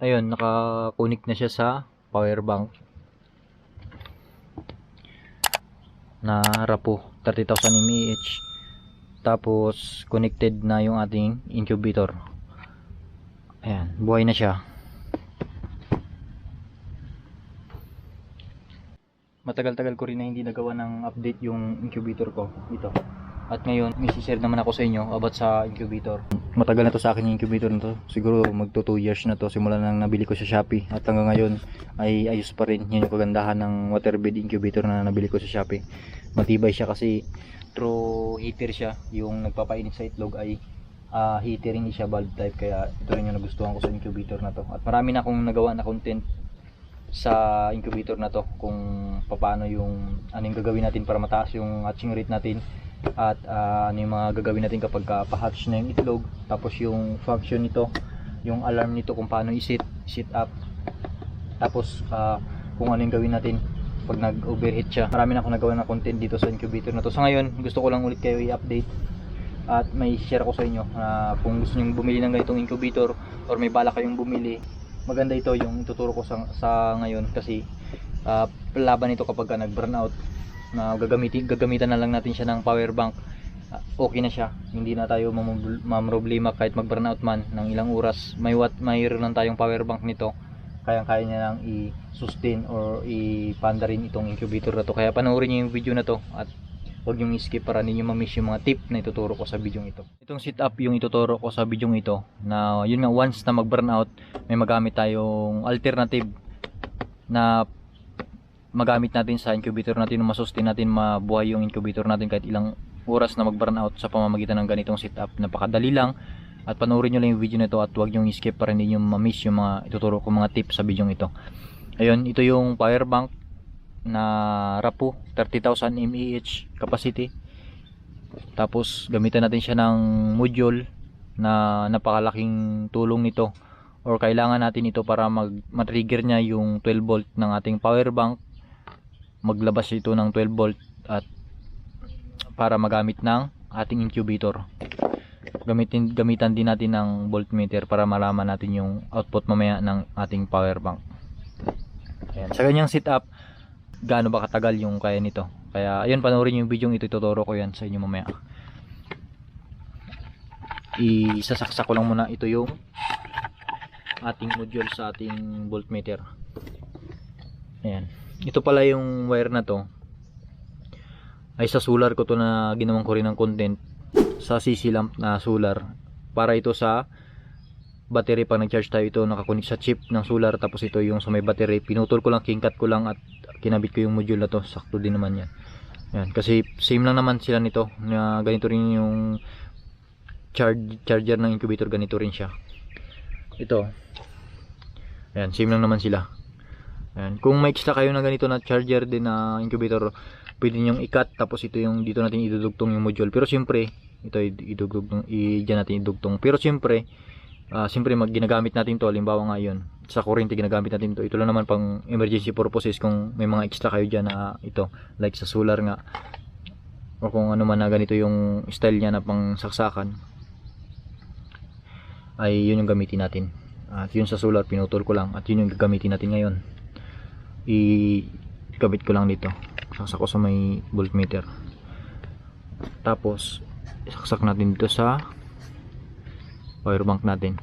ayun naka-connect na siya sa power bank na Rapo 30,000 mAh tapos connected na yung ating incubator. Ayan buhay na siya. Matagal-tagal ko rin na hindi nagawa ng update yung incubator ko. Ito at ngayon may share naman ako sa inyo about sa incubator. Matagal na to sa akin yung incubator na to. Siguro magto 2 years na to. Simula nang nabili ko sa Shopee. At hanggang ngayon ay ayos pa rin. Yun yung kagandahan ng waterbed incubator na nabili ko sa Shopee. Matibay siya kasi through heater siya. Yung nagpapainit sa itlog ay ah, heater hindi siya bulb type. Kaya ito rin yung nagustuhan ko sa incubator na to. At marami na akong nagawa na content sa incubator na to. Kung paano yung ano yung gagawin natin para mataas yung hatching rate natin at ah, ano yung mga gagawin natin kapag ka pa-hatch na yung itlog tapos yung function nito yung alarm nito kung paano i-set sit up. Tapos ah, kung ano yung gawin natin pag nag-overheat siya. Marami na akong nagawa na content dito sa incubator na to. Sa ngayon gusto ko lang ulit kayo i-update at may share ko sa inyo na kung gusto niyo bumili ng ganitong incubator or may bala kayong bumili maganda ito yung ituturo ko sa, sa ngayon kasi ah, laban ito kapag ka nag-burnout na gagamitin gagamitan na lang natin siya ng power bank. Ah, okay na siya. Hindi na tayo mamroblema kahit mag-burnout man ng ilang oras. May what mayroon lang tayong power bank nito. Kaya kaya niya lang i-sustain or i-panda rin itong incubator na to. Kaya panoorin niyo yung video na to at huwag niyong skip para ninyo ma-miss yung mga tip na ituturo ko sa video ito. Itong setup yung ituturo ko sa video ito na yun nga once na mag-burnout may magamit tayong alternative na magamit natin sa incubator natin na masustain natin mabuhay yung incubator natin kahit ilang oras na mag-burnout sa pamamagitan ng ganitong setup. Napakadali lang at panoorin nyo lang yung video na ito at huwag nyo skip para hindi nyo ma-miss yung mga ituturo ko mga tips sa video ito. Ayun, ito yung power bank na Rapo 30,000 mAh capacity. Tapos gamitan natin siya ng module na napakalaking tulong nito or kailangan natin ito para mag matrigger niya yung 12 volt ng ating power bank maglabas ito ng 12 volt at para magamit ng ating incubator. Gamitin gamitan din natin ng voltmeter para malaman natin yung output mamaya ng ating power bank. Ayan. sa ganyang setup gaano ba katagal yung kaya nito? Kaya ayun panoorin yung video ito ituturo ko yan sa inyo mamaya. Isasaksak ko lang muna ito yung ating module sa ating voltmeter. Ayan ito pala yung wire na to. Ay sa solar ko to na ginawan ko rin ng content. Sa CC lamp na solar. Para ito sa battery pag nag-charge tayo ito nakakunik sa chip ng solar. Tapos ito yung sa may battery. Pinutol ko lang kingkat ko lang at kinabit ko yung module na to. Sakto din naman yan. Yan kasi same lang naman sila nito. Na ganito rin yung charge, charger ng incubator ganito rin siya. Ito. Ayan same lang naman sila Ayan. Kung may extra kayo na ganito na charger din na incubator, pwede nyo i-cut tapos ito yung dito natin idudugtong yung module. Pero siyempre, ito idugtong i diyan natin idugtong. Pero siyempre, ah siyempre mag ginagamit natin to, halimbawa ngayon, sa kuryente ginagamit natin to. Ito lang naman pang emergency purposes kung may mga extra kayo diyan na ito, like sa solar nga. O kung ano man na ganito yung style niya na pang saksakan. Ay yun yung gamitin natin. At yun sa solar pinutol ko lang at yun yung gagamitin natin ngayon i-gabit ko lang dito. Saksak ko sa may voltmeter. Tapos saksak natin dito sa power bank natin.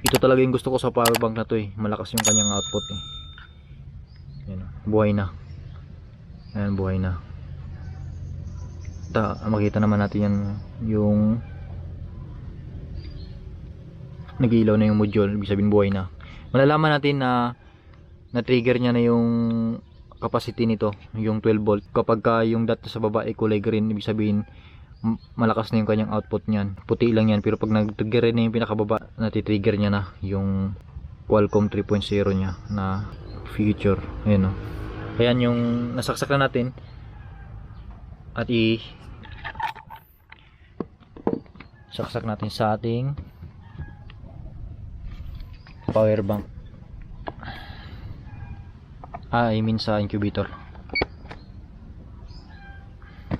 Ito talaga yung gusto ko sa power bank na to eh. Malakas yung kanyang output eh. Yan, oh. buhay na. Ayan buhay na. Ta makita naman natin yan yung nag-ilaw na yung module. Ibig sabihin buhay na. Malalaman natin na na-trigger niya na yung capacity nito, yung 12 volt. Kapag ka yung dot sa baba ay kulay green, ibig sabihin malakas na yung kanyang output niyan. Puti lang yan, pero pag nag-trigger na yung pinakababa, nati-trigger niya na yung Qualcomm 3.0 niya na feature. Ayan o. Ayan yung nasaksak na natin. At i saksak natin sa ating power bank ah I mean sa incubator.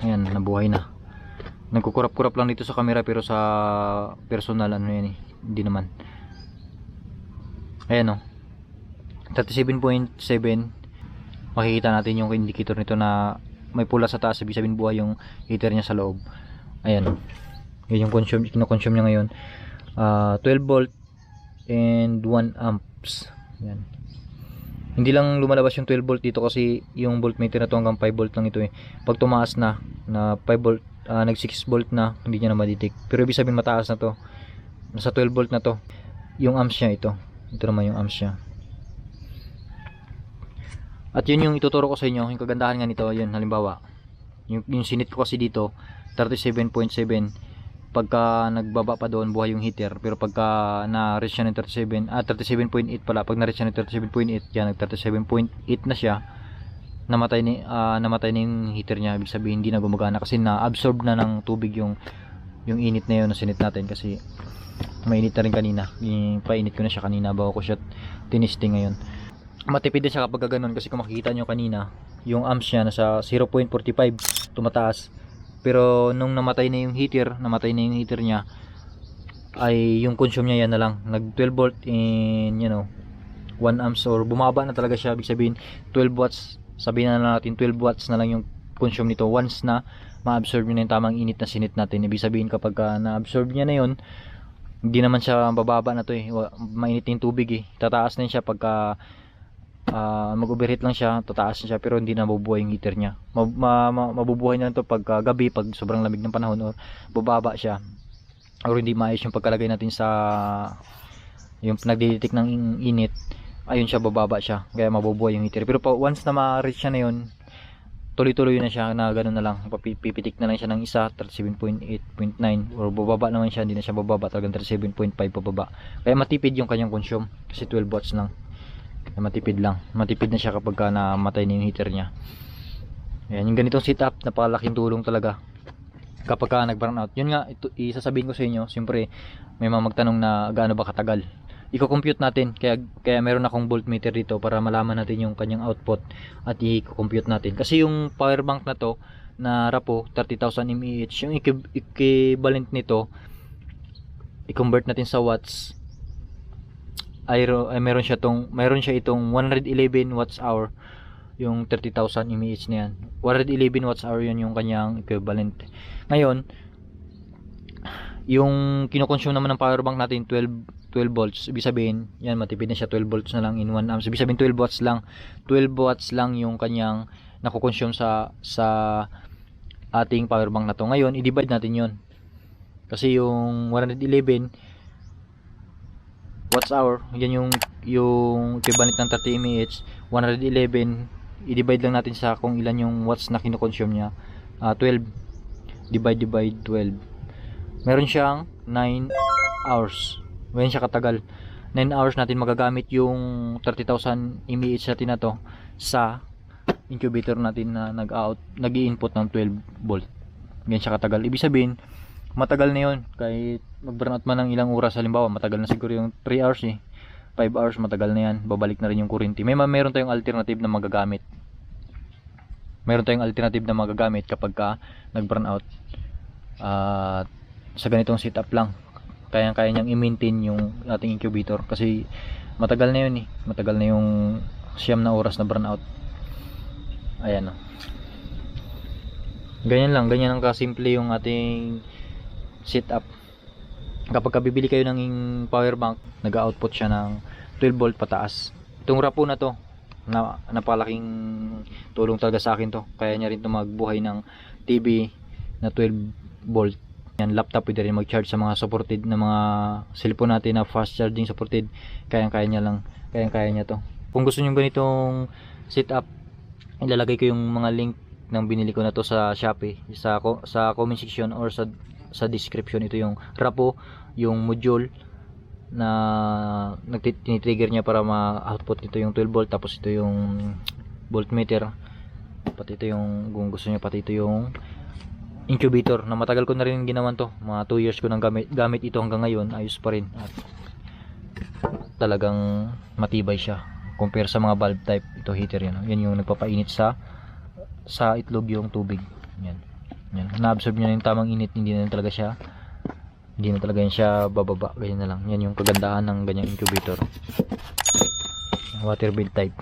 Ayan nabuhay na. Nagkukurap-kurap lang dito sa camera pero sa personal ano yan eh hindi naman. Ayan o 37.7 makikita natin yung indicator nito na may pula sa taas. Ibig sabihin buhay yung heater niya sa loob. Ayan o yun yung consume, kinoconsume niya ngayon. Ah, 12 volt and 1 amps. Yan hindi lang lumalabas yung 12 volt dito kasi yung voltmeter na to hanggang 5 volt lang ito eh. Pag tumaas na na 5 volt ah, nag 6 volt na hindi niya na madetect. Pero ibig sabihin mataas na to. Nasa 12 volt na to. Yung amps niya ito. Ito naman yung amps niya. At yun yung ituturo ko sa inyo yung kagandahan nga nito. Yun halimbawa yung, yung sinit ko kasi dito 37.7 pagka nagbaba pa doon buhay yung heater. Pero pagka na-reach siya ng 37 ah 37.8 pala. Pag na-reach siya ng 37.8 yan nag 37.8 na siya. Namatay ni ah, namatay na heater niya. Ibig sabihin hindi na gumagana. Kasi na-absorb na ng tubig yung yung init na yun na sinit natin. Kasi mainit na rin kanina. Painit ko na siya kanina. Bago ko siya tinisting ngayon. Matipid din siya kapag ganun kasi kung makikita nyo kanina yung amps niya nasa 0.45 tumataas pero nung namatay na yung heater namatay na yung heater niya ay yung consume niya yan na lang. Nag 12 volt in you know 1 amps or bumaba na talaga siya. Ibig sabihin 12 watts sabihin na natin 12 watts na lang yung consume nito. Once na ma-absorb niya yung tamang init na sinit natin. Ibig sabihin kapag ka na-absorb niya na yun hindi naman siya bababa na to eh. Mainit na yung tubig eh. Tataas na yun siya pagka ah, mag-overheat lang siya, tataas siya pero hindi na mabubuhay yung heater niya. Ma, ma- ma- mabubuhay na to pag ah, gabi, pag sobrang lamig ng panahon or bababa siya. Or hindi maayos yung pagkalagay natin sa yung nagdidetect ng in- init, ayun siya bababa siya. Kaya mabubuhay yung heater. Pero pa, once na ma-reach siya na yun, tuloy-tuloy na siya na gano'n na lang. Papipitik na lang siya ng isa, 37.8.9 or bababa naman siya, hindi na siya bababa, talagang 37.5 pababa. Kaya matipid yung kanyang consume kasi 12 watts lang na matipid lang. Matipid na siya kapag ka namatay na yung heater niya. Ayan, yung ganitong setup napakalaking tulong talaga. Kapag ka nag burn out yun nga ito, isasabihin ko sa inyo siyempre may mga magtanong na gaano ba katagal. I-compute natin kaya, kaya meron akong voltmeter dito para malaman natin yung kanyang output at i-compute natin. Kasi yung power bank na to na Rapo 30,000 mAh yung equi- equivalent nito i-convert natin sa watts ay, ay meron siya tong meron siya itong 111 watts hour yung 30,000 mAh na yan. 111 watts hour yun yung kanyang equivalent. Ngayon yung kinoconsume naman ng power bank natin 12 12 volts ibig sabihin yan matipid na siya 12 volts na lang in 1 amps ibig sabihin 12 watts lang 12 watts lang yung kanyang nakoconsume sa sa ating power bank na to. Ngayon i-divide natin yon kasi yung 111 watts hour. Yan yung yung equivalent ng 30 mAh 111 i-divide lang natin sa kung ilan yung watts na kinoconsume niya. Ah, 12 divide divide 12 meron siyang 9 hours. Ganyan siya katagal. 9 hours natin magagamit yung 30,000 mAh natin na to sa incubator natin na nag-out nag-i-input ng 12 volt. Ganyan siya katagal. Ibig sabihin matagal na yun. Kahit mag-burnout man ng ilang oras halimbawa matagal na siguro yung 3 hours eh. 5 hours matagal na yan. Babalik na rin yung kuryente may ma- meron tayong alternative na magagamit. Meron tayong alternative na magagamit kapag ka nag-burnout. At sa ganitong setup lang. Kaya kaya niyang i-maintain yung ating incubator. Kasi matagal na yun eh. Matagal na yung siyam na oras na burnout. Ayan o ganyan lang. Ganyan ang kasimple yung ating setup kapag ka bibili kayo ng power bank nag-output siya ng 12 volt pataas. Itong rapo na to na napalaking tulong talaga sa akin to. Kaya niya rin to magbuhay ng TV na 12 volt. Yan laptop pwede rin mag-charge sa mga supported na mga cellphone natin na fast charging supported. Kaya kaya niya lang kaya kaya niya to. Kung gusto niyo ganitong setup ilalagay ko yung mga link ng binili ko na to sa Shopee sa sa comment section or sa sa description ito yung Rapo yung module na nagtitrigger niya para ma-output nito yung 12 volt tapos ito yung voltmeter pati ito yung kung gusto niyo pati ito yung incubator na matagal ko na rin ginawan to. Mga 2 years ko nang gamit, gamit ito hanggang ngayon ayos pa rin. At talagang matibay siya compare sa mga valve type ito heater yan oh. yan yung nagpapainit sa sa itlog yung tubig. Yan yan na-absorb niya na yung tamang init hindi na talaga siya Hindi na talaga yan siya bababa. Ganyan na lang. Yan yung kagandahan ng ganyang incubator. Water build type.